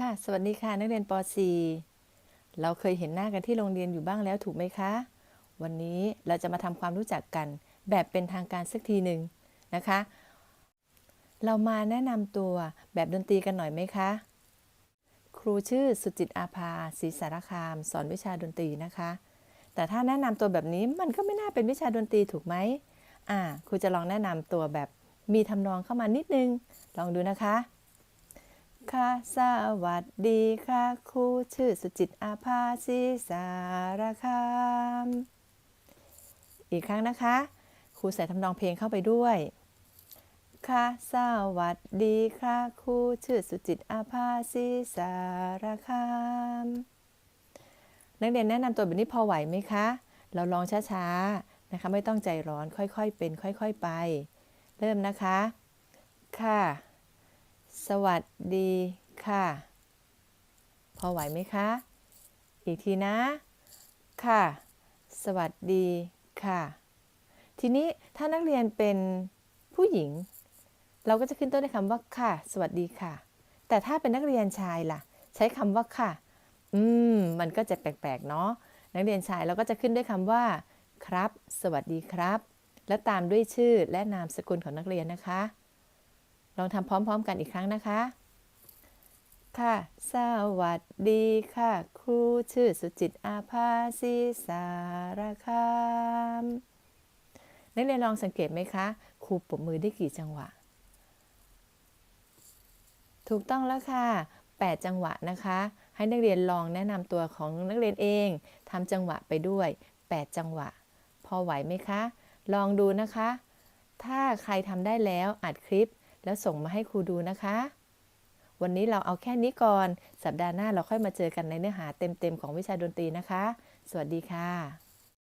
ค่ะ สวัสดีค่ะนักเรียนป .4 เราเคยเห็นหน้ากันที่โรงเรียนอยู่บ้างแล้วถูกไหมคะ วันนี้เราจะมาทำความรู้จักกันแบบเป็นทางการสักทีหนึ่งนะคะ เรามาแนะนำตัวแบบดนตรีกันหน่อยไหมคะ ครูชื่อสุจิตอาภาศรีสารคาม สอนวิชาดนตรีนะคะ แต่ถ้าแนะนำตัวแบบนี้มันก็ไม่น่าเป็นวิชาดนตรีถูกไหมอ่าครูจะลองแนะนำตัวแบบมีทำนองเข้ามานิดนึง ลองดูนะคะ ค่ะ สวัสดีค่ะครูชื่อสุจิตอาภาศีสารคาม อีกครั้งนะคะ ครูใส่ทำนองเพลงเข้าไปด้วย ค่ะ สวัสดีค่ะครูชื่อสุจิตอาภาศีสารคาม นักเรียนแนะนำตัวแบบนี้พอไหวไหมคะ เราลองช้าๆนะคะ ไม่ต้องใจร้อนค่อยๆเป็น ค่อย ๆ ไป เริ่มนะคะ ค่ะ สวัสดีค่ะ พอไหวไหมคะ อีกทีนะ ค่ะ สวัสดีค่ะ ทีนี้ถ้านักเรียนเป็นผู้หญิง เราก็จะขึ้นต้นด้วยคำว่าค่ะ สวัสดีค่ะ แต่ถ้าเป็นนักเรียนชายล่ะ ใช้คำว่าค่ะ อืม มันก็จะแปลกๆเนาะ นักเรียนชายเราก็จะขึ้นด้วยคำว่า ครับ สวัสดีครับ และตามด้วยชื่อและนามสกุลของนักเรียนนะคะ ลองทำพร้อมๆกันอีกครั้งนะคะ ค่ะ สวัสดีค่ะ ครูชื่อสุจิตอาภาศีสารคามนักเรียนลองสังเกตไหมคะ ครูปรบมือได้กี่จังหวะ ถูกต้องแล้วค่ะ 8 จังหวะนะคะ ให้นักเรียนลองแนะนำตัวของนักเรียนเองทำจังหวะไปด้วย 8 จังหวะ พอไหวไหมคะ ลองดูนะคะ ถ้าใครทำได้แล้วอัดคลิป แล้วส่งมาให้ครูดูนะคะ วันนี้เราเอาแค่นี้ก่อน สัปดาห์หน้าเราค่อยมาเจอกันในเนื้อหาเต็มๆของวิชาดนตรีนะคะ สวัสดีค่ะ